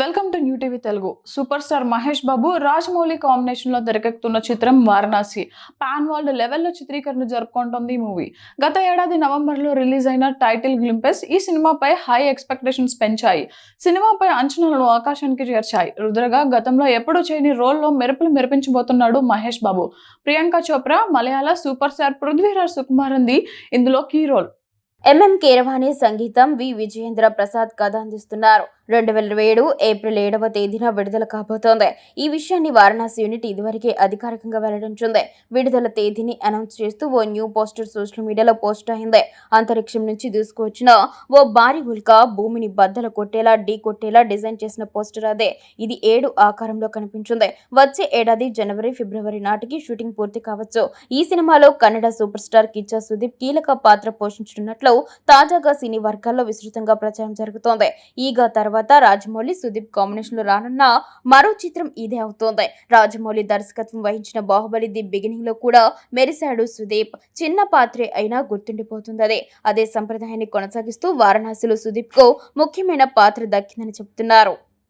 Welcome to new TV Telugu super star Mahesh Babu Rajamouli కాంబినేషన్లో తెరకెక్కుతున్న చిత్రం Varanasi. Pan world లెవెల్లో చిత్రీకరణ జరుపుకుంటోంది ఈ మూవీ గత ఏడాది నవంబర్లో రిలీజ్ అయిన టైటిల్ గ్లింపెస్ ఈ సినిమాపై హై ఎక్స్పెక్టేషన్స్ పెంచాయి. సినిమాపై అంచనాలను ఆకాశానికి చేర్చాయి. రుద్రగా గతంలో ఎప్పుడూ చేయని రోల్లో మెరుపులు మెరిపించబోతున్నాడు మహేష్ బాబు. ప్రియాంక చోప్రా మలయాళ సూపర్ స్టార్ పృథ్వీరాజ్ సుకుమారంది ఇందులో కీ రోల్ ఎంఎం కీరవాణి సంగీతం వి విజయేంద్ర ప్రసాద్ కథ అందిస్తున్నారు. రెండు వేల ఏడు ఏప్రిల్ ఏడవ తేదీన విడుదల కాబోతోంది. ఈ విషయాన్ని వారణాసి యూనిట్ ఇదివరకే అధికారికంగా వెల్లడించింది. విడుదల తేదీని అనౌన్స్ చేస్తూ ఓ న్యూ పోస్టర్ సోషల్ మీడియాలో పోస్ట్ అయింది. అంతరిక్షం నుంచి దూసుకువచ్చిన ఓ భారీ ఉల్క భూమిని బద్దలు కొట్టేలా ఢీ కొట్టేలా డిజైన్ చేసిన పోస్టర్ అదే. ఇది ఏడు ఆకారంలో కనిపించింది. వచ్చే ఏడాది జనవరి ఫిబ్రవరి నాటికి షూటింగ్ పూర్తి కావచ్చు. ఈ సినిమాలో కన్నడ సూపర్ స్టార్ కిచ్చా సుదీప్ కీలక పాత్ర పోషించనున్నట్లు తాజాగా సినీ వర్గాల్లో విస్తృతంగా ప్రచారం జరుగుతోంది. ఈగా తర్వాత రాజమౌళి సుదీప్ కాంబినేషన్లో రానున్న మరో చిత్రం ఇదే అవుతోంది. రాజమౌళి దర్శకత్వం వహించిన బాహుబలి ది బిగినింగ్లో కూడా మెరిశాడు సుదీప్. చిన్న పాత్రే అయినా గుర్తుండిపోతుంది అదే అదే సంప్రదాయాన్ని కొనసాగిస్తూ వారణాసిలో సుదీప్కు ముఖ్యమైన పాత్ర దక్కిందని చెబుతున్నారు